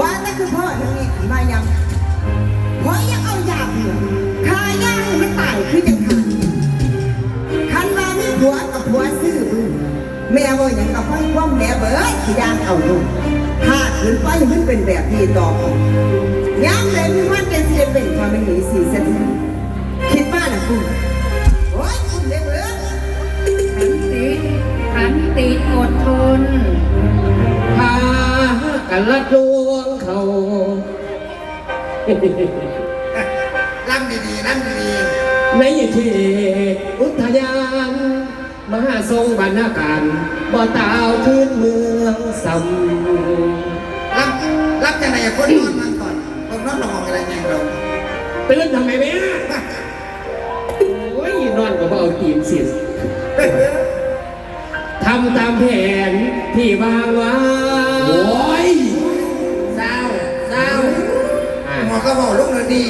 ว่าแต่คือพ่อทางนี้ขันมายังเพ่อยังเอายาอยู่คาย่างให้มันตายคือจังขาดคันว่ามีผัวกับผัวซื้อมือแม่ว่าอย่างกับพ่อพ่อแม่เบิร์ดที่ย่างเอาลูกถ้าขืนไปมันเป็นแบบนี้ต่อไปย้ำเลยมีวันเป็นเสียเป็นความเป็นหนีสี่เส้นคิดว่านะคุณโอ้ยคุณเด้อเบิดขันติขันติอดทนพากันละดวง เขาร่ำดีๆร่ำดีในเขตอุทยานมหาทรงบรรณาการบ่ตาวพื้นเมืองสำๆร่ำร่ำจะไหนอะคนนอนมันก่อนคนนอนระวังอะไรอย่างเราตื่นทำไมแม่โอ้ยนอนก็บ่เอาตีนสิทำตามแผนที่วางไว้ หมอก็บอกลูกเลยดี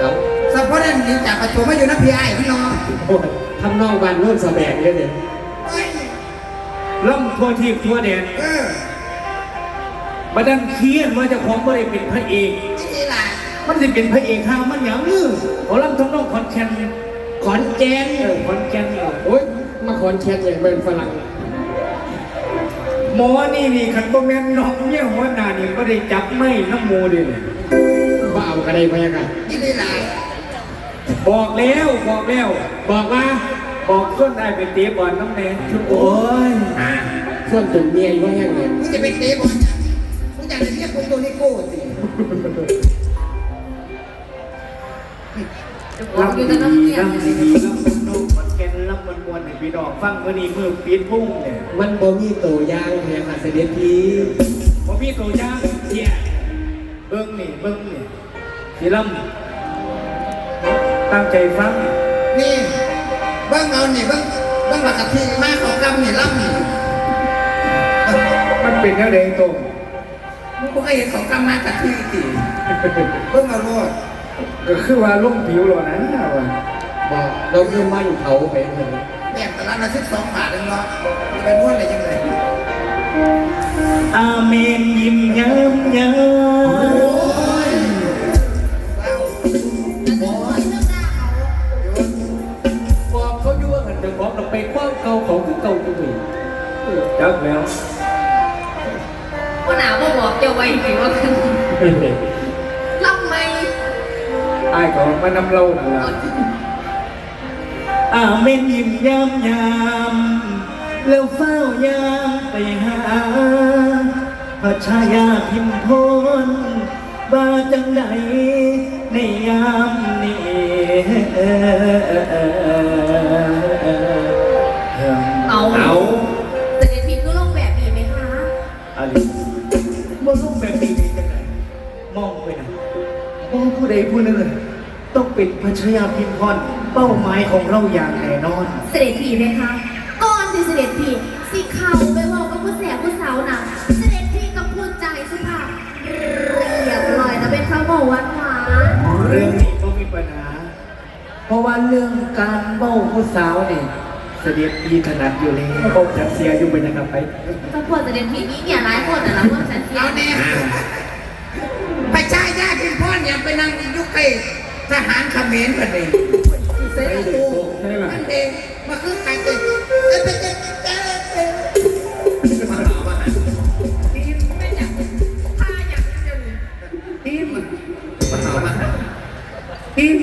เอาสัพพะนั้นหนีจากประตูมาอยู่นักพี่ไอ้พี่น้องโอ้ยทำนองบ้านโน่นสะแบกเลยเนี่ยเอ้ยล่ำทั่วทีบทั่วแดนเออบัดันเคียนว่าเจะของบ่ได้เป็นพระเอกนี่แหละมันสิเป็นพระเอกข้าวมันหยังมือขอล่ำทำนองคอนแคนขอนแก่นเออคอนแคนนี่โอ้ยมาขอนแก่นอย่างเป็นฝรั่งหมอนี่นี่ขันบ่แม่นน้องเนี่ยหัวหน้านี่ก็ได้จับไม่น้ำมูเดิว่า เอากระไดไปยังไงนี่แหละบอกแล้วบอกแล้วบอกว่าบอกส่วนได้เป็นเตะบอลน้ำแน่ทุกโอ้ยส่วนตุ่มเมียว่ายังไงมึงจะเป็นเตะบอลเนี่ยมึงอยากจะเรียกคนตัวนี้โก้สิล่ำดีๆล่ำดีๆล่ำมันนกมันแกนล่ำมันมวนให้พี่น้องฟังมื่อนี้มือปีนพุ่งเนี่ยมันบ่มีตัวอย่างแห่งอาเสด็จพีผมมีตัวอย่างเสียเบิ้งนี่เบิ้งนี่ สีล่ำตั้งใจฟังนี่เบิ้งเอานี่เบิ้งเบิ้งหลักกะทีมากของกำนี่ล่ำนี่มันเป็นแนวแดงตรงมึงก็เคยเห็นของกำมากกะทีสิเบิ้งเอาโลดก็คือว่าลุ่มผิวหรอนะว่าบอกเราคือมั่นเขาไปเถอะแบ่งตลาดละสิบสองบาทเองเนาะจะไปนวดอะไรยังไงอาเมนยิ้มเยิ้มเยิ้ม คว้างเก่าของคือเก่าตัวเองจักแล้วว่าหนาวบ่บอกเจ้าไว้สิว่ากัน ล่ำไหมไอ้ายก็มานำเรานั่นล่ะอาเมนยิ้มยามยามแล้วเฝ้ายามไปหาพระชายาพิมพลบาจังใดในยามนี้เอาเอาเสด็จพี่คือลงแบบนี้ไหมคะอะไรบ่ลูกแบบนี้ได้จังไงมองไปนะมองผู้ใดผู้หนึ่งต้องเป็นพระชายาพิมพรเป้าหมายของเราอย่างแน่นอน เสด็จพี่ไหมคะก่อนที่เสด็จพี่สิเข่าไปบอกกับผู้แสบผู้สาวน่ะเสด็จพี่ก็พูดใจสุภาพเรียบร้อยนะเป็นข้าวบอกหวานหวานเรื่องนี้ก็มีปัญหา เพราะว่าเรื่องการเบ้าผู้สาวนี่เสด็จพีถนัดอยู่แล้วเบ้าจัดเสียอยู่ไปนะครับไปก็ควรเสด็จพี่นี่เนี่ยหลายคนแต่ละคนฉันเสียเอาแน่ไปชายญาติพ่อเนี่ยไปนั่งยุคไอ้ทหารเขมรกันเองเสด็จตูนั่นเองมาคือใครเองเอ๊ะเอ๊ะเอ๊ะเอ๊ะเอ๊ะมาเอามาทีมไม่อยากพาอยากจะทีมมาเอามาทิม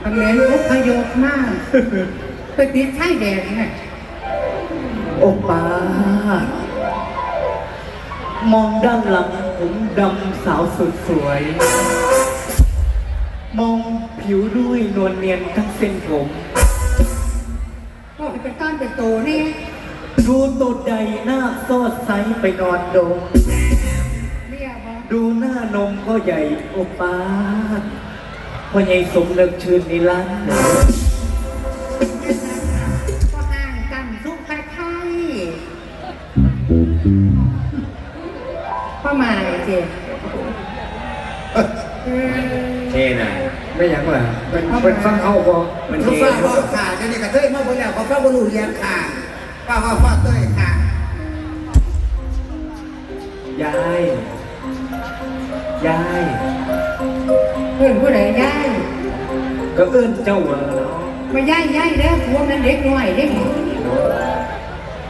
เขมรอพยพมาก ไปติดชายแดนไงโอป้ามองด้านหลังผมดำสาวสุดสวย มองผิวด้วยนวลเนียนทั้งเส้นผม ก็เป็นต้นเป็นโตเนี่ยดูตัวใดหน้าซอดไซไปนอนดมเรียกว่าดูหน้านมก็ใหญ่โอป้าพ่อใหญ่สมเลิกชื่นนิรันดร์ เจ๊เท่น่ะไม่อยากว่าเป็นเป็นฟังเอาพอมันทุกเท่ฟ้าบอกค่ะเดี๋ยวนี้กระเทยมาบนแล้วเขาฟ้าบนรูเรียนค่ะป้าว่าฟ้าเต้ยค่ะยายยายเพื่อนผู้ใดย่ายก็เอิ้นเจ้าว่าเนาะมาย่ายย่ายแล้วพวกนั้นเด็กน้อยเด็ก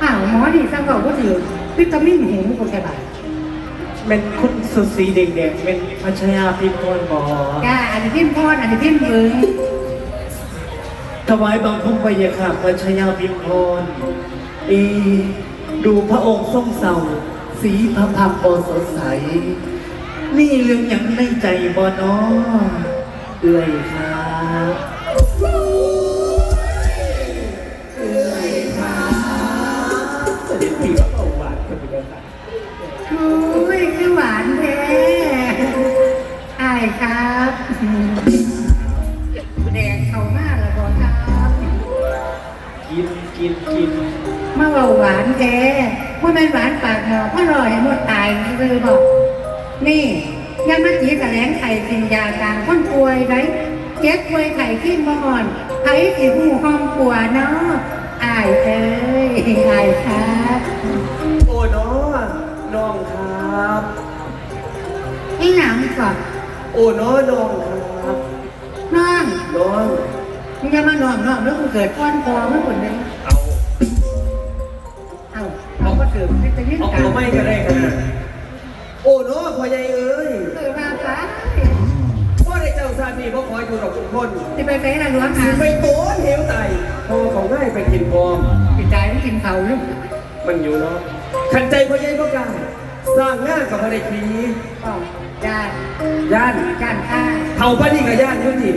อ้าวหมอนี่สั่งบอกว่าถือวิตามินหูคนแก่บ่าย เป็นคนสุดสีแดงๆเป็นพัชยาพิมพรหมอจ้าอันนี้พิมพ์พรอันนี้พิมพ์เบิงถวายบังคมไปยาค่ะพัชยาพิมพรเอดูพระองค์ทรงเศร้าสีพระพักตร์บสดใส นี่เรื่องอย่างในใจบ่เนาะเอื่อยครับ หวานแท้ว่าแม่นหวานปากหมอพ่อรอให้หมดตายคือบอก นี่ยามาจีแสลงไข่กินยาต่างคนป่วยไรเจ็บป่วยไข่ขึ้นมาอ่อนไข่สีหูห้องปัวเนาะอายเอ้ยอายครับโอ้น้อน้องครับนี่หนังก่อนโอ้น้อน้องครับน้องน้องมึงจะมานอนนอนแล้วกูเกิดก้อนคอเมื่อคนนึงเอา จะยื่นเอากันเอาไม่ก็ได้กันนะโอ้น้อพ่อใหญ่เอ้ยเกิดมาฟ้าพ่อได้เจ้าชาตินี่พ่อคอยอยู่ดอกทุกคนจะไปเฟ้ละหลวงสิหาไปโตนเหวไตพ่อเขาง่ายไปกินพร้อม ปิดใจไม่กินเขาลูกมันอยู่เนาะขันใจพ่อใหญ่พ่อกล้าสร้างงานกับพระเดชรีก็ญาติย่านญาติข้าเท่าป้านี่กับย่านอยุ่ที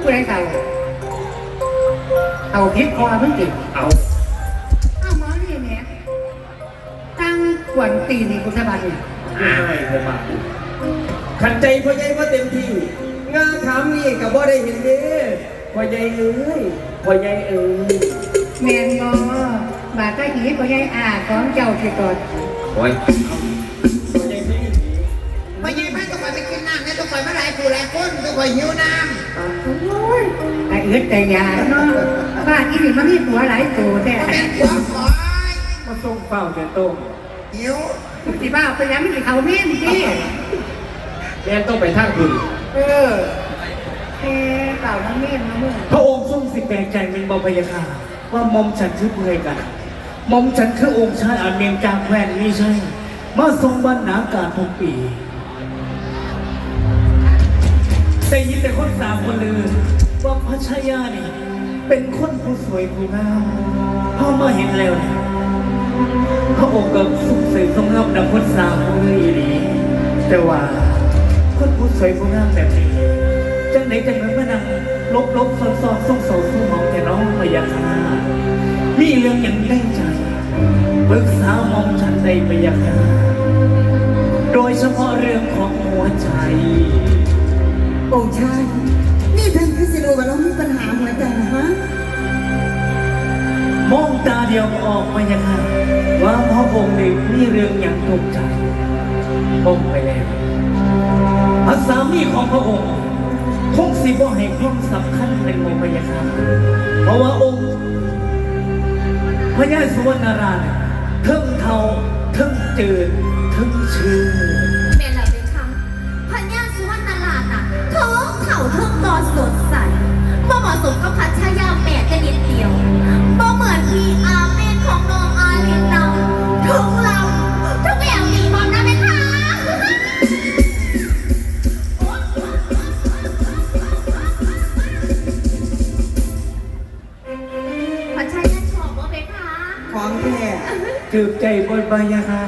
ผู้ใดเขาเอาพิษคอมึงติเอาเอา วนตีนี่กุศบันเนี่ยง่ายเถอะบ้าขันใจพ่อใหญ่พ่อเต็มที่ งานถามนี่กับบ่ได้เห็นเด้พ่อใหญ่เอ้ยพ่อใหญ่เอ้ยแมนบอบาดก็หีก็ยายอาของเจ้าที่ก่อนโอ้ยพ่อใหญ่ที่ไปยัยไม่ต้องไปไปกินน้ำเนี่ยต้องไปมาหลายผู้หลายคนต้องไปหิวน้โอ้ยไอ้เอื้อแต่ยาเนาะบ้านอีนี่มันมีผัวหลายตัวแต่ำเป็นหัวคอยมาส่งเฝ้าแต่โต้ง หิวที่บ้าไปแล้วไม่กินเขาเม่นที่แม่ต้องไปทางคุณเออเอ๊ะเต่าน้ำเม่นมาเมื่อพระองค์ทรงสิแปลกใจเป็นบาพยาค่ะว่ามอมฉันคือเพื่อกันมอมฉันคือองค์ชายอันเมียงจากแควนนี่ใช่มาทรงบรรณาการทุกปีแต่ยินแต่คนสามคนลือว่าพระชายานี่เป็นคนผู้สวยผู้งามพอมาเห็นแล้วเนี่ย พระองค์ก็สุขใส่ทรงงามดังคนสามคนเลยอีหลีแต่ว่าคนผู้สวยผู้งามแบบนี้จังไหนจังนั้นมานั่งลบลบซอนซอนส่งโสสู้หมองแต่น้องพยาคามีเรื่องอย่างได้ใจปรึกษาหมองฉันในพยาคาโดยเฉพาะเรื่องของหัวใจ องค์ชายนี่ท่านคือสิรู้ว่าเรามีปัญหาหัวใจนะฮะ มองตาเดียวออกพยาคาว่าพระองค์นี่เรื่องอย่างตกใจมองไปแล้วพระสามีของพระองค์คงสิบ่ให้ความสำคัญในโมพยาคาเพราะว่าองค์พระยาสุวรรณราชเทิงเทาเทิงจืดเทิงชื่อแม่เราเป็นคำพญาสุวรรณราชน่ะท้งเข่าเทิงบอสดใสบ่เหมาะสมกับพัชยาแม่แค่นิดเดียว ของน้องอาลินเราทุกเราทุกแอวดีมอมนะแม่คะพัชยาชอบบ่แม่คะของแท้จืบใจบนใบยาคา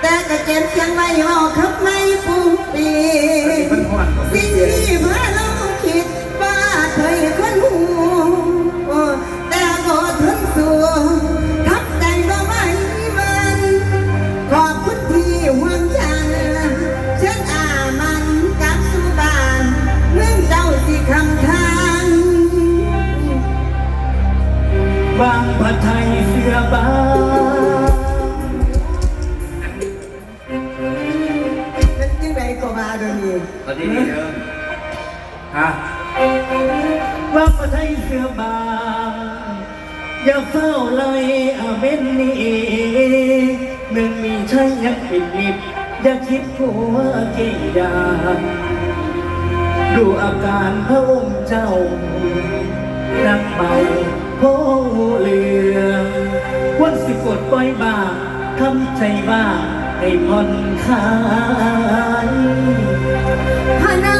แต่ก็เจ็บยังไว้ว่าขับไม่ปูปีสิ่งที่เพื่อเราคิดว่าเคยคนหูแต่ก็ทนสู้ทับใจบ่ไหวมันขอบคุณที่ห่วงฉันเชิญอามันกับสู่บ้านเรื่องเจ้าสิคำทางบางผัดไทยเสือบาง มาเดินอื่นตอนนี้เด้อฮะว่าประเทศเสือบาอย่าเฝ้าเลยอาเม้นนี่หนึ่งมีช่างยักปิดลิบอย่าคิดผัวเกียาดูอาการพระองค์เจ้านักบาโพเลือวันสิกดปล่อยบาทำใจบ้า ให้ผ่อนคายพนัง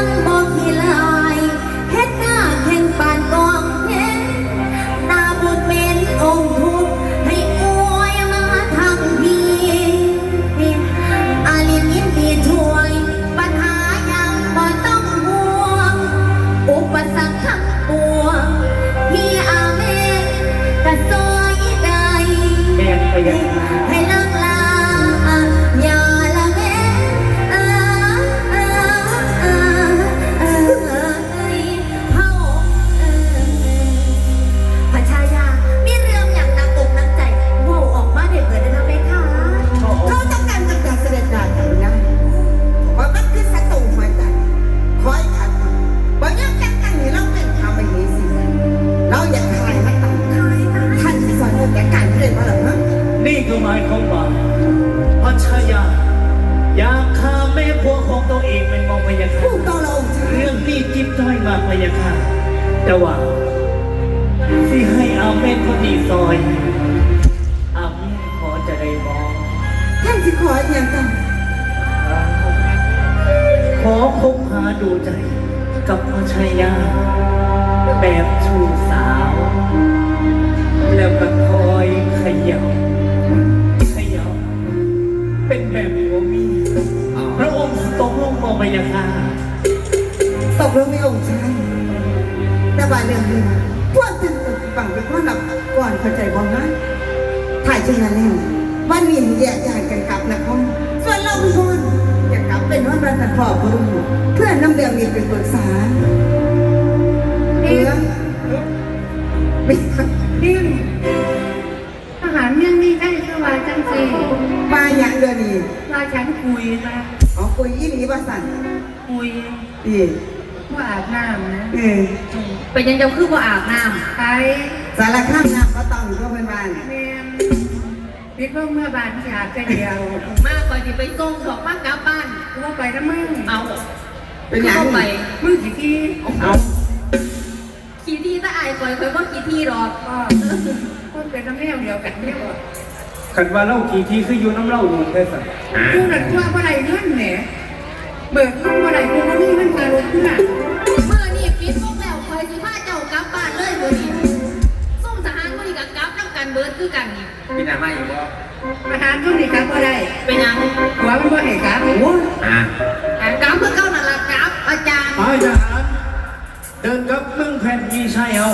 พยาค่ะแต่ว่าสิให้อาเมนคนดีซอยอาเมนขอจะได้มองท่านสิขออย่างกันขอคบหาดูใจกับพัชยา แบบชูสาว แล้วก็คอยเขย่าเขย่าเป็นแบบหัวเมี พระองค์ตกลงมองพยาค่ะ ตกลงไม่องค์ชายแต่ว่าเรื่องนี้พวกถึงตกฝั่งเป็นพ่อหลับก่อนเข้าใจบ้างนะถ่ายเช่นนั้นแล้ววันนี้แยกย้ายกันกลับนะพ่อส่วนเราพี่คนอยากกลับเป็นวันประทัดพ่อพรุ่งเพื่อนนำเรื่องนี้ไปปรึกษาเรื่องไม่ดิ้นทหารเรื่องนี้ได้คือว่าจังสิมาอย่างเดือนนี้ว่าฉันคุยนะอ๋อคุยยี่หลีว่าสั่นคุยดี ว่าอาบน้ำนะเออเป็นยังจะคือว่าอาบน้ไปสารข้ามน้ำก็ต้องอยู่ก็เป็นบ้านแม่นพิดว่าเมื่อบานที่อาบจะเดียวำมากกว่าที่ไปส่งดอกมากกลับบ้านกูว่าไปแล้วมึงเอาเป็นอย่างเข้าไปมึงกี่ที่เอาขี่ที่ตาอายคอยคอยว่าขี่ที่หรอกก็คนเป็นน้ำแนวเดียวกันเนี่ยว่ะขันว่าเล่ากี่ทีคืออยู่น้ำเล่าหนุ่มได้สักกูหลังว่าเมื่อไรเงินเนี่ย เบิกเงินเมื่อไรกูก็มีเงินการลงทุนอะเมื่อนี่ปิดพวกแล้วคอยสิพาเจ้ากลับบ้านเลยเมื่อนี้ส่งทหารมื่อนี้กับกลับน้ำกันเบิร์ดคือกันนี่พี่นามาอยู่บ่มาหาทุนนี่ครับก็ได้เป็นยังหัวมันว่าให้ครับโอ้ยอ่ากลับเพื่อเก้านั่นละกลับอาจารย์ไปทหารเดินกับเมืองแผ่นยีชัยเอา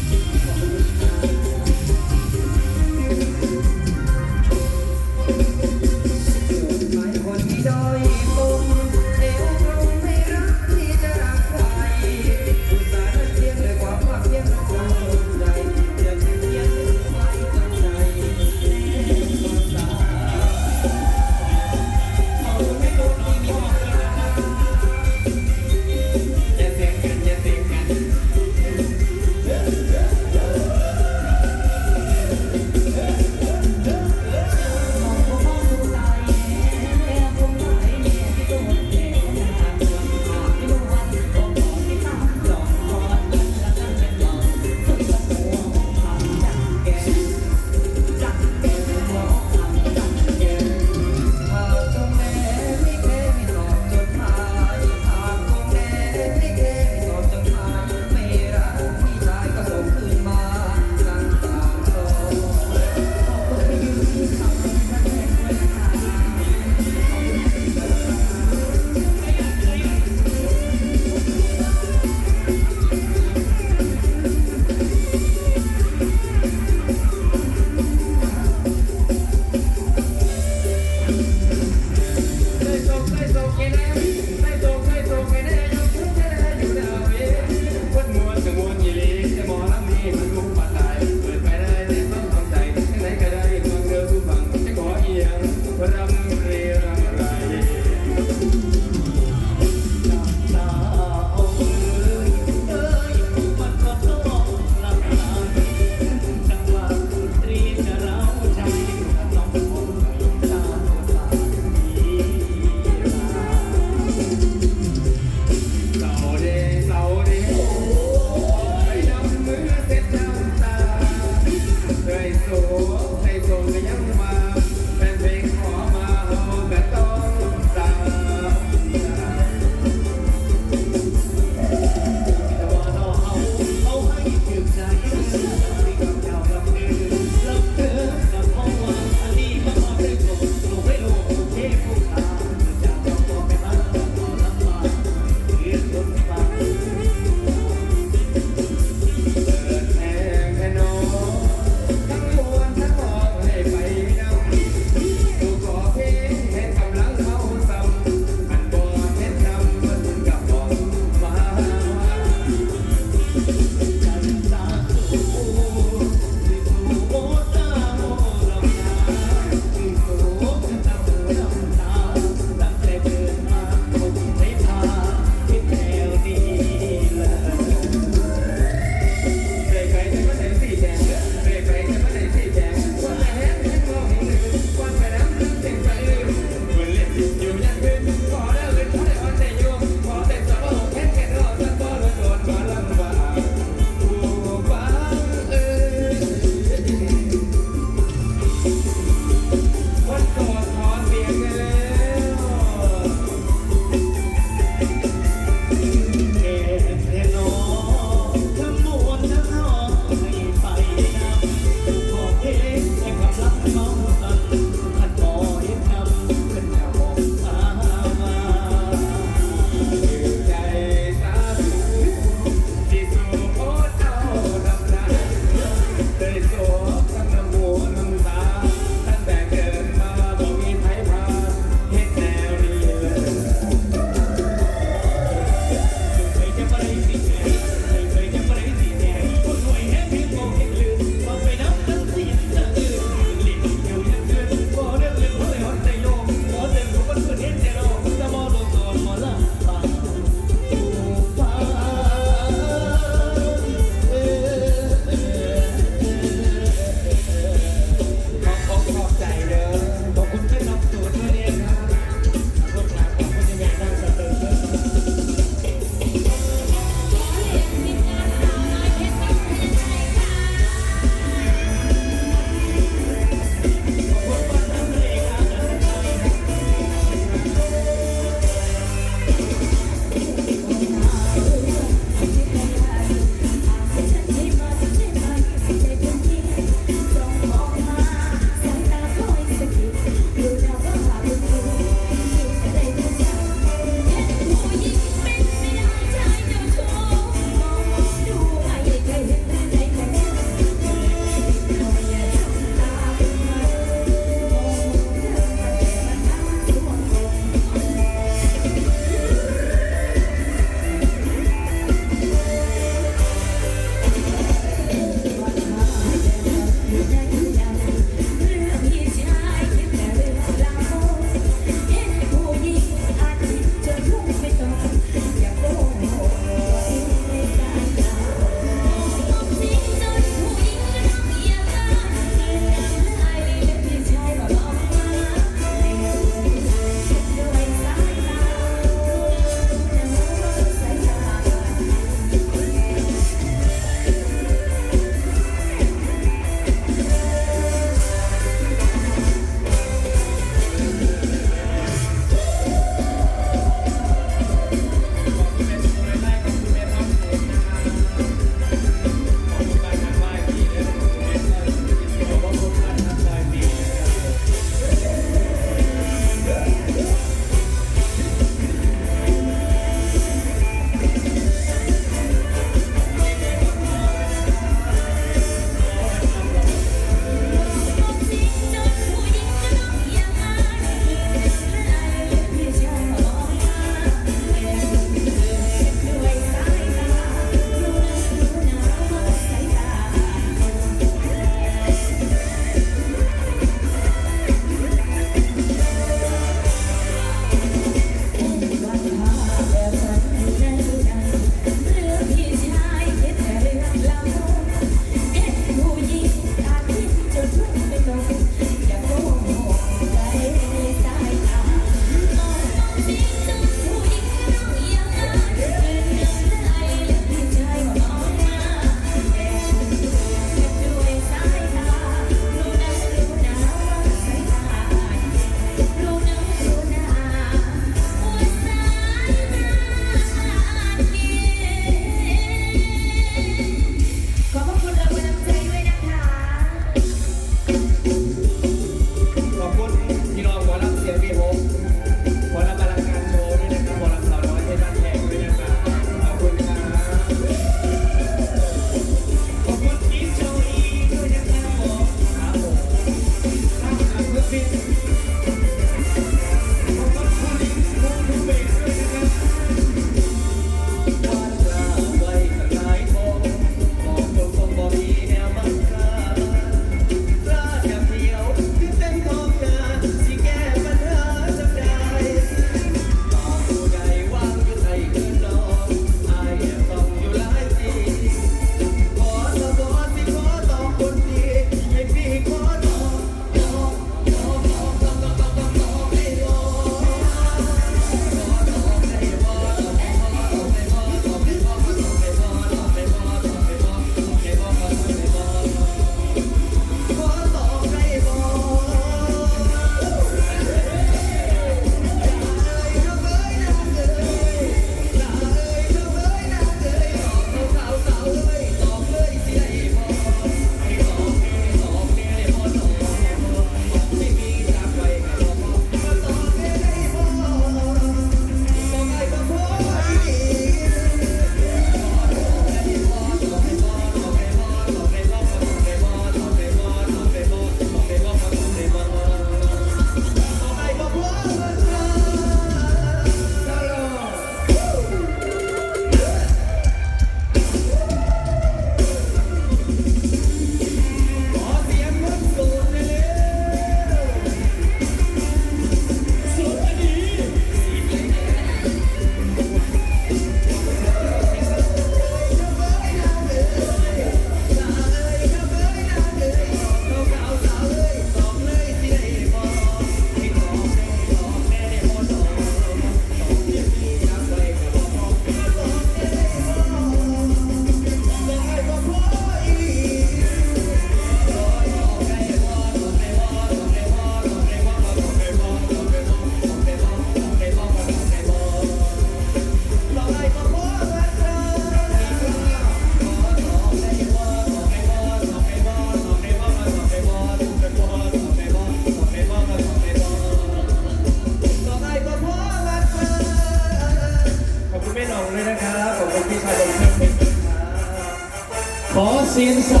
sins